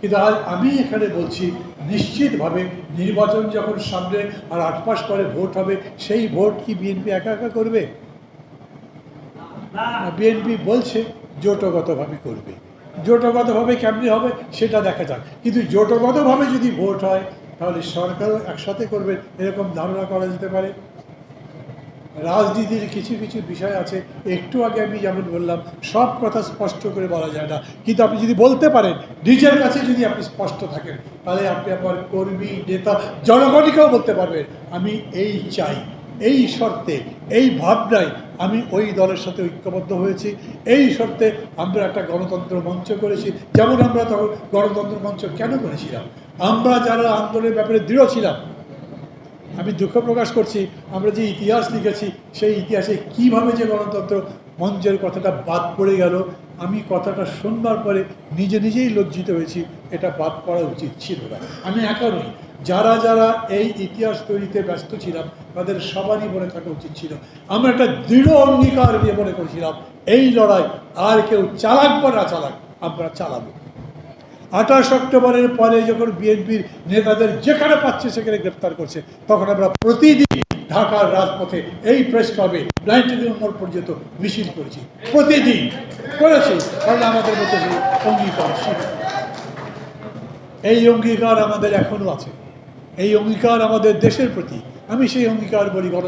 কিন্তু আজ আমি এখানে বলছি, নিশ্চিতভাবে নির্বাচন যখন সামনে আর আট মাস পরে ভোট হবে, সেই ভোট কি বিএনপি একা একা করবে? বিএনপি বলছে জোটগতভাবে করবে। জোটগতভাবে কেমনি হবে সেটা দেখা যাক। কিন্তু জোটগতভাবে যদি ভোট হয়, তাহলে সরকারও একসাথে করবে, এরকম ধারণা করা যেতে পারে। রাজনীতির কিছু কিছু বিষয় আছে, একটু আগে আমি যেমন বললাম, সব কথা স্পষ্ট করে বলা যায় না। কিন্তু আপনি যদি বলতে পারেন, নিজের কাছে যদি আপনি স্পষ্ট থাকেন, তাহলে আপনি আপনার কর্মী, নেতা, জনগণকেও বলতে পারবেন, আমি এই চাই, এই শর্তে, এই ভাবনায় আমি ওই দলের সাথে ঐক্যবদ্ধ হয়েছি। এই শর্তে আমরা একটা গণতন্ত্র মঞ্চ করেছি। যেমন আমরা তখন গণতন্ত্র মঞ্চ কেন করেছিলাম? আমরা যারা আন্দোলনের ব্যাপারে দৃঢ় ছিলাম আমি দুঃখ প্রকাশ করছি, আমরা যে ইতিহাস লিখেছি, সেই ইতিহাসে কীভাবে যে গণতন্ত্র, মঞ্চের কথাটা বাদ পড়ে গেল, আমি কথাটা শুনবার পরে নিজে নিজেই লজ্জিত হয়েছি, এটা বাদ পড়া উচিত ছিল না। আমি একা নই, যারা যারা এই ইতিহাস তৈরিতে ব্যস্ত ছিলাম, তাদের সবারই মনে থাকা উচিত ছিল। আমরা একটা দৃঢ় অঙ্গীকার দিয়ে মনে করেছিলাম, এই লড়াই আর কেউ চালাক বা না চালাক, আমরা চালাবো। আঠাশ অক্টোবরের পরে যখন বিএনপির নেতাদের যেখানে পাচ্ছে সেখানে গ্রেপ্তার করছে, তখন আমরা প্রতিদিন ঢাকার রাজপথে এই প্রেস ক্লাবে নাইনটিন নম্বর পর্যন্ত মিছিল করেছি। প্রতিদিন করেছি কারণ আমাদের মধ্যে অঙ্গীকার এই অঙ্গীকার আমাদের এখনও আছে। এই অঙ্গীকার আমাদের দেশের প্রতি। আমি সেই অঙ্গীকার বলি, গণ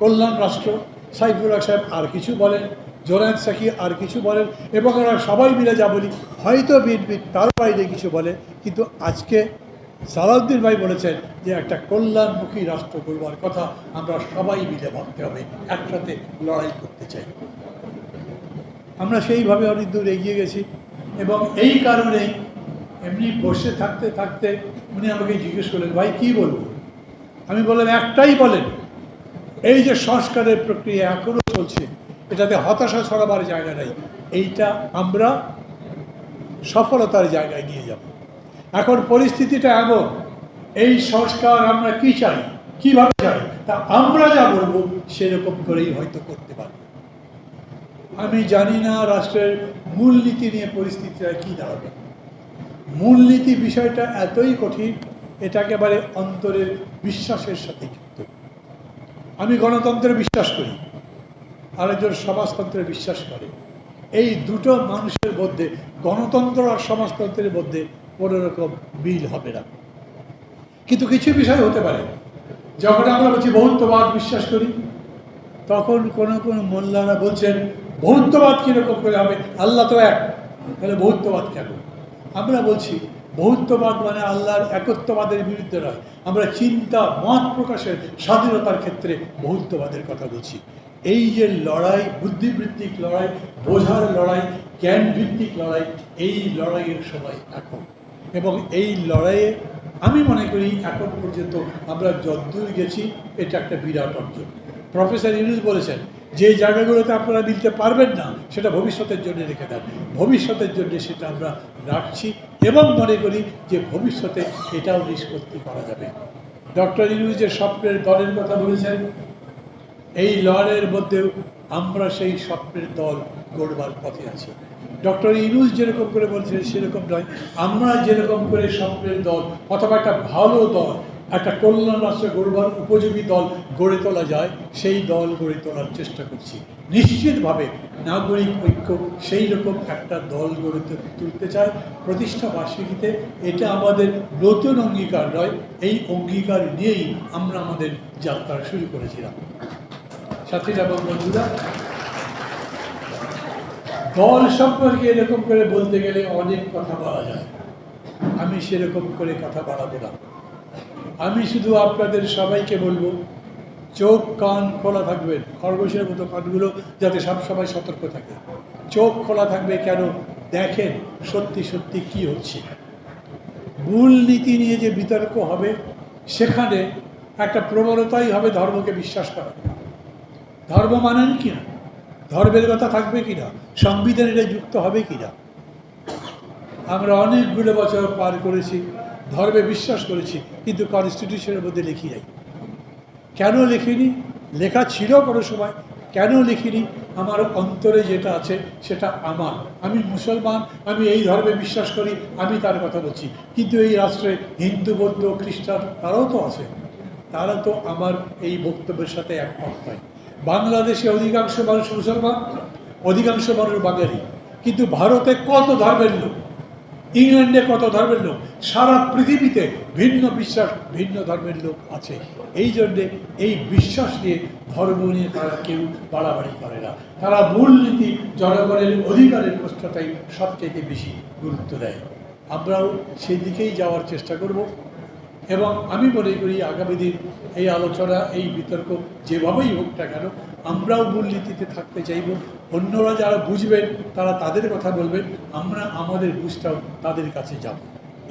কল্যাণ রাষ্ট্র সাইফুর সাহেব আর কিছু বলেন। জোরায়দ সাকি আর কিছু বলেন এবং আমরা সবাই মিলে যা বলি, হয়তো বিএনপি তার বাইরে কিছু বলে, কিন্তু আজকে সালাউদ্দিন ভাই বলেছেন যে একটা কল্যাণমুখী রাষ্ট্র করবার কথা আমরা সবাই মিলে ভাবতে হবে, একসাথে লড়াই করতে চাই। আমরা সেইভাবে অনেক দূর এগিয়ে গেছি এবং এই কারণেই এমনি বসে থাকতে থাকতে উনি আমাকে জিজ্ঞেস করলেন, ভাই, কী বলব? আমি বললাম, একটাই বলেন, এই যে সংস্কারের প্রক্রিয়া এখনও চলছে এটাতে হতাশা ছড়াবার জায়গা নেই। এইটা আমরা সফলতার জায়গায় নিয়ে যাব। এখন পরিস্থিতিটা এমন, এই সংস্কার আমরা কি চাই, কীভাবে চাই, তা আমরা যা বলব সেরকম করেই হয়তো করতে পারব। আমি জানি না রাষ্ট্রের মূলনীতি নিয়ে পরিস্থিতিটা কী দাঁড়াবে। মূলনীতি বিষয়টা এতই কঠিন, এটা একেবারে অন্তরের বিশ্বাসের সাথে যুক্ত। আমি গণতন্ত্রে বিশ্বাস করি। আরেকজন সমাজতন্ত্রে বিশ্বাস করে। এই দুটো মানুষের মধ্যে গণতন্ত্র আর সমাজতন্ত্রের মধ্যে কোনো রকম মিল হবে না। কিন্তু কিছু বিষয় হতে পারে। যখন আমরা বলছি বহুত্ববাদ বিশ্বাস করি, তখন কোনো কোনো মোল্লারা বলছেন বহুত্ববাদ কীরকম করে হবে? আল্লাহ তো এক। তাহলে বহুত্ববাদ কেন? আমরা বলছি বহুত্ববাদ মানে আল্লাহর একত্ববাদের বিরুদ্ধে নয়। আমরা চিন্তা, মত প্রকাশের স্বাধীনতার ক্ষেত্রে বহুত্ববাদের কথা বলছি। এই যে লড়াই, বুদ্ধিবৃত্তিক লড়াই, বোঝার লড়াই জ্ঞান ভিত্তিক লড়াই, এই লড়াইয়ের সময় এখন। এবং এই লড়াইয়ে আমি মনে করি এখন পর্যন্ত আমরা যদ্দূর গেছি, এটা একটা বিরাট অর্জন। প্রফেসর ইউনুস বলেছেন, যে জায়গাগুলোতে আপনারা মিলতে পারবেন না, সেটা ভবিষ্যতের জন্য রেখে দেন। ভবিষ্যতের জন্য সেটা আমরা রাখছি এবং মনে করি যে ভবিষ্যতে এটাও নিষ্পত্তি করা যাবে। ডক্টর ইউনুস যে স্বপ্নের দলের কথা বলেছেন এই লড়ের মধ্যেও আমরা সেই স্বপ্নের দল গড়বার পথে আছি। ডক্টর ইনুস যেরকম করে বলছেন সেরকম নয়। আমরা যেরকম করে স্বপ্নের দল অথবা একটা ভালো দল, একটা কল্যাণ রাষ্ট্র গড়বার উপযোগী দল গড়ে তোলা যায়, সেই দল গড়ে তোলার চেষ্টা করছি। নিশ্চিতভাবে নাগরিক ঐক্য সেই রকম একটা দল গড়ে তুলতে চায় প্রতিষ্ঠা বার্ষিকীতে। এটা আমাদের নতুন অঙ্গীকার নয়, এই অঙ্গীকার নিয়েই আমরা আমাদের যাত্রা শুরু করেছিলাম। সাথীরা এবং বন্ধুরা। দল সম্পর্কে এরকম করে বলতে গেলে অনেক কথা বলা যায়। আমি সেরকম করে কথা বাড়াবো না। আমি শুধু আপনাদের সবাইকে বলব, চোখ, কান খোলা থাকবেন খরগোশের মতো কানগুলো যাতে সবসময় সতর্ক থাকে। চোখ খোলা থাকবে কেন? দেখেন সত্যি সত্যি কি হচ্ছে। মূল নীতি নিয়ে যে বিতর্ক হবে, সেখানে একটা প্রবণতাই হবে ধর্মকে বিশ্বাস করা ধর্ম মানেন কি না? ধর্মের কথা থাকবে কি না? সংবিধান এটা যুক্ত হবে কি না? আমরা অনেকগুলো বছর পার করেছি, ধর্মে বিশ্বাস করেছি, কিন্তু কনস্টিটিউশনের মধ্যে লিখি নাই। কেন লিখিনি? লেখা ছিল কোনো সময়। কেন লিখিনি? আমার অন্তরে যেটা আছে সেটা আমার। আমি মুসলমান, আমি এই ধর্মে বিশ্বাস করি, আমি তার কথা বলছি। কিন্তু এই রাষ্ট্রে হিন্দু, বৌদ্ধ, খ্রিস্টান তারাও তো আছে। তারা তো আমার এই বক্তব্যের সাথে একমত নয়। বাংলাদেশে অধিকাংশ মানুষ মুসলমান, অধিকাংশ মানুষ বাঙালি। কিন্তু ভারতে কত ধর্মের লোক? ইংল্যান্ডে কত ধর্মের লোক? সারা পৃথিবীতে ভিন্ন বিশ্বাস, ভিন্ন ধর্মের লোক আছে। এই জন্যে এই বিশ্বাস নিয়ে ধর্ম নিয়ে তারা কেউ বাড়াবাড়ি করে না। তারা মূলনীতি জনগণের অধিকারের প্রশ্নটাই সবচেয়ে বেশি গুরুত্ব দেয়। আমরাও সেদিকেই যাওয়ার চেষ্টা করব। এবং আমি মনে করি আগামী দিন এই আলোচনা, এই বিতর্ক যেভাবেই হোক না কেন, আমরাও মূলনীতিতে থাকতে চাইব। অন্যরা যারা বুঝবেন, তারা তাদের কথা বলবেন। আমরা আমাদের বুঝটাও তাদের কাছে যাব।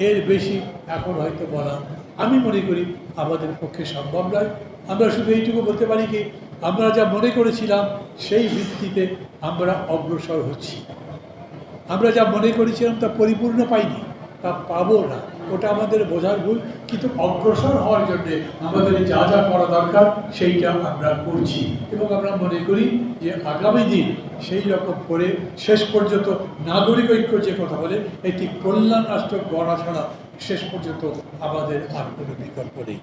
এর বেশি এখন হয়তো বলা আমি মনে করি আমাদের পক্ষে সম্ভব নয়। আমরা শুধু এইটুকু বলতে পারি কি, আমরা যা মনে করেছিলাম, সেই ভিত্তিতে আমরা অগ্রসর হচ্ছি। আমরা যা মনে করেছিলাম তা পরিপূর্ণ পাইনি, তা পাবো না। ওটা আমাদের বোঝার ভুল, কিন্তু অগ্রসর হওয়ার জন্যে আমাদের যা যা করা দরকার, সেইটা আমরা করছি। এবং আমরা মনে করি যে আগামী দিন সেই রকম করে শেষ পর্যন্ত নাগরিক ঐক্য যে কথা বলে, এটি কল্যাণ রাষ্ট্র গড়া ছাড়া শেষ পর্যন্ত আমাদের আর কোনো বিকল্প নেই।